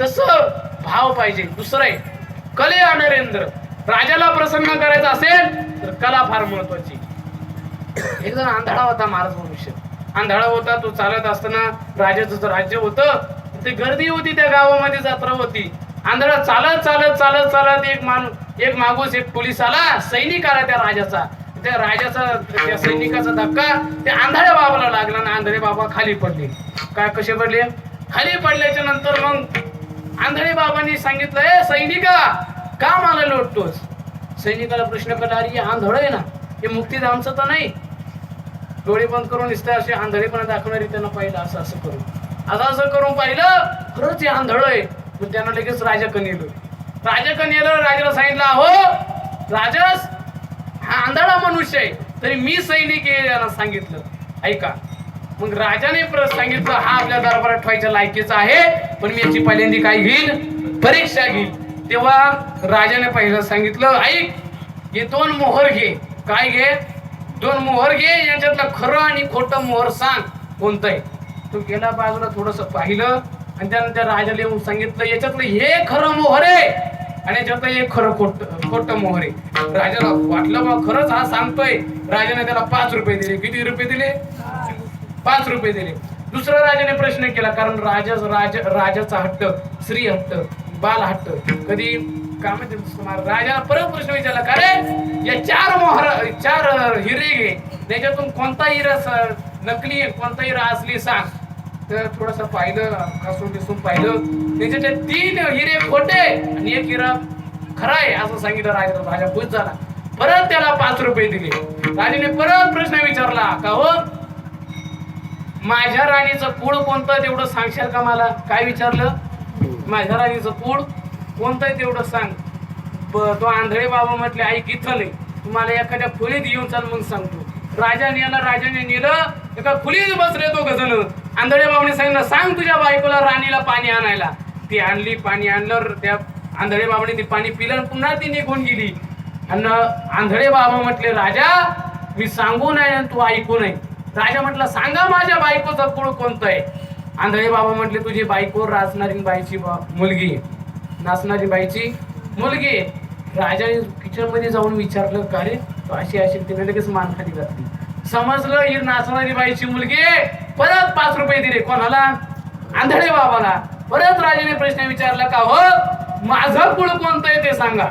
तसं भाव पाहिजे. दुसरं आहे कले नरेंद्र. राजाला प्रसन्न करायचं असेल तर कला फार महत्वाची. एक जण आंधळा होता महाराज मनुष्य. आंधळा होता तो चालत असताना राजाचं राज्य होतं ते गर्दी होती त्या गावामध्ये जत्रा होती. आंधळा चालत चालत चालत चालत एक माणूस एक मागूस एक पोलीस आला सैनिक आला त्या राजाचा. त्या राजाचा त्या सैनिकाचा धक्का त्या आंधळ्या बाबाला लागला आणि आंधळे बाबा खाली पडले. काय कसे पडले? खाली पडल्याच्या नंतर मग आंधळे बाबांनी सांगितलं सैनिका का मला लोटतोस? सैनिकाला प्रश्न कटा अरे आंधळ आहे ना हे मुक्तीधामचं तर नाही. डोळे बंद करून निसते असे आंधळेपणा दाखवणारी त्यांना पाहिलं असं असं करून असं असं करून पाहिलं खरंच हे आंधळ आहे. मग त्यांना लगेच राजा नेलं राजा नेलं राजाला सांगितलं हो राजस हा आंधळा मनुष्य आहे तरी मी सैनिक आहे याला सांगितलं. ऐका मग राजाने परत सांगितलं हा आपल्या दरबारात ठेवायच्या लायकीचा आहे पण मी याची पहिल्यांदी काय घेईल परीक्षा घेईल. तेव्हा राजाने पहिलं सांगितलं ऐक हे दोन मोहर घे. काय घे? दोन मोहर घे यांच्यातलं खरं आणि खोटं मोहर सांग कोणतं आहे तो गेला बाजूला थोडस पाहिलं आणि त्यानं त्या राजाला येऊन सांगितलं याच्यातलं हे खरं मोहर आहे आणि याच्यातलं हे खरं खोट खोटं मोहर आहे. राजाला वाटलं मग खरंच हा सांगतोय. राजाने त्याला पाच रुपये दिले. किती रुपये दिले? पाच रुपये दिले. दुसरा राजाने प्रश्न केला कारण राजा राज राजाचा हट्ट स्त्री हट्ट बाल हट्ट कधी? काय म्हणते राजाला परत प्रश्न विचारला का रे या चार मोहर चार हिरे घे. त्याच्यातून कोणता हिरा नकली कोणता हिरा असली सांग. तर थोडस पाहिलं हसून दिसून पाहिलं. त्याच्यातले तीन हिरे खोटे आणि एक हिरा खरा आहे असं सांगितलं राजा राजा खुश झाला. परत त्याला पाच रुपये दिले. राजाने परत प्रश्न विचारला का हो? माझ्या राणीचं कुळ कोणतं तेवढं सांगशाल का मला? काय विचारलं? माझ्या राणीचं कुळ कोणतं तेवढं सांग. ब- तो आंधळे बाबा म्हटले आई इथं नाही तुम्हाला एखाद्या खोलीत येऊन चाल मग सांगतो. राजाने याला राजाने नेलं एका खुलीत बसले तो गजन आंधळे बाबाने सांगितलं सांग तुझ्या बायकोला राणीला पाणी आणायला. ती आणली पाणी आणलं त्या आंधळे बाबाने ती पाणी पिलं आणि पुन्हा ती निघून गेली. आणि आंधळे बाबा म्हटले राजा मी सांगू नाही आणि तू ऐकू नाही. राजा म्हटलं सांगा माझ्या बायकोचं कुळ कोणतं आहे आंधळे बाबा म्हटले तुझी बायको राजणारी बाईची मुलगी नाचणारी बाईची मुलगी राजा राजाने मध्ये जाऊन विचारलं का रे? अशी अशी तिने लगेच मान खाली घातली. समजलं ही नाचणारी बाईची मुलगी परत पाच रुपये दिले. कोणाला? आंधळे बाबाला. परत राजाने प्रश्न विचारला का हो? माझं कुळ कोणतं आहे ते सांगा.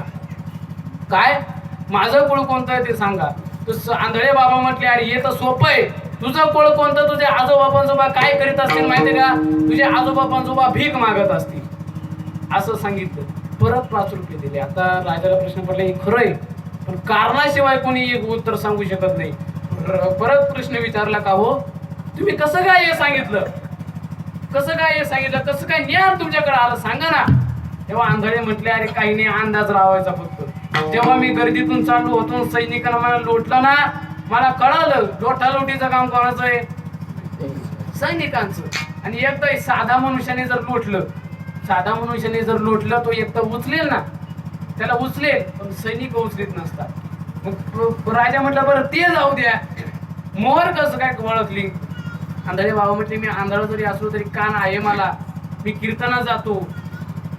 काय? माझं कुळ कोणतं आहे ते सांगा. तू आंधळे बाबा म्हटले अरे हे तर सोपं आहे. तुझं पळ कोणतं? तुझे आजोबा पंजोबा काय करीत असतील माहितीये का? तुझे आजोबा पंजोबा भीक मागत असतील. असं सांगितलं. परत पाच रुपये दिले आता राजाला प्रश्न पडला हे खरं आहे पण कारणाशिवाय कोणी एक उत्तर सांगू शकत नाही. परत प्रश्न विचारला का हो? तुम्ही कसं काय हे सांगितलं? कसं काय हे सांगितलं? कसं काय ज्ञान तुमच्याकडे आलं? सांगा ना. तेव्हा आंधळे म्हटले अरे काही नाही अंदाज लावायचा फक्त. जेव्हा मी गर्दीतून चालू होतो सैनिकांना मला लोटलं ना मला कळालं लोटालोटीचं काम कोणाचं आहे? सैनिकांचं. आणि एकदा हे साधा मनुष्याने जर लोटलं साधा मनुष्याने जर लोटलं तो एकदा उचलेल ना त्याला उचलेल पण सैनिक उचलीत नसतात. मग राजा म्हटलं बरं ते जाऊ द्या. मोहर कसं काय ओळखली? आंधळे बाबा म्हटले मी आंधळ जरी असलो तरी कान आहे मला. मी कीर्तना जातो.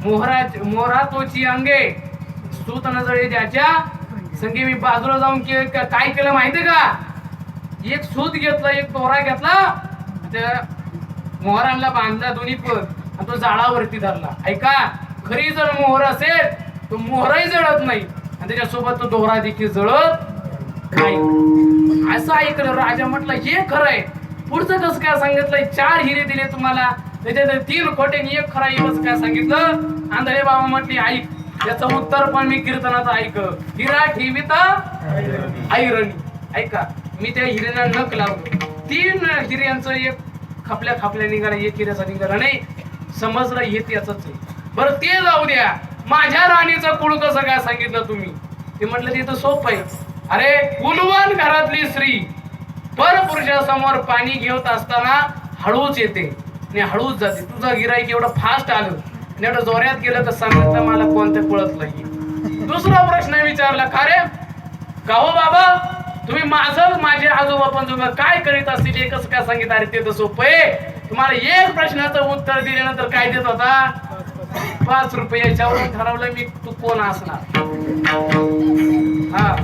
मोहरा मोहरा तोची अंगे सूत नजळे ज्याच्या संगी मी बाजूला जाऊन के- काय केलं माहितीये का? एक सूत घेतला एक दोरा घेतला त्या मोहरांना बांधला दोन्ही पण आणि तो झाडावरती धरला. ऐका खरी जर मोहर असेल तो मोहरही जळत नाही आणि त्याच्यासोबत तो दोरा देखील जळत नाही. असं ऐकलं राजा म्हटलं हे खरं आहे पुढचं कसं काय सांगितलंय? चार हिरे दिले तुम्हाला. त्याच्यात तीन खोटे आणि एक खरा कसं काय सांगितलं? आंधळे बाबा म्हटली ऐक याचं उत्तर पण मी कीर्तनाचं ऐक हिरा ठेवीत ऐरणी ऐका मी त्या हिऱ्यांना नक लावतो तीन हिऱ्यांचं एक खापल्या खापल्या निघाला एक हिऱ्याचा निघाला नाही. समजलं हे याच बरं ते जाऊ द्या. माझ्या राणीचं कुळ कसं काय सांगितलं तुम्ही? ते म्हटलं तिथं सोपं आहे. अरे कुलवान घरातली स्त्री परपुरुषासमोर पाणी घेत असताना हळूच येते. आणि हळूच जाते. तुझं गिराईक एवढं फास्ट आलं. नेट जोऱ्यात गेलं तर सांगितलं मला कोणतं कळत नाही. दुसरा प्रश्न विचारला का रे? का हो बाबा? तुम्ही माझं माझे आजोबा पंजोबा काय करीत असतील? एकच काय सांगित? अरे ते तर सोपं आहे. तुम्हाला एक प्रश्नाचं उत्तर दिल्यानंतर काय देत होता? पाच रुपये याच्यावरून ठरवलं मी तू कोण असणार. हा.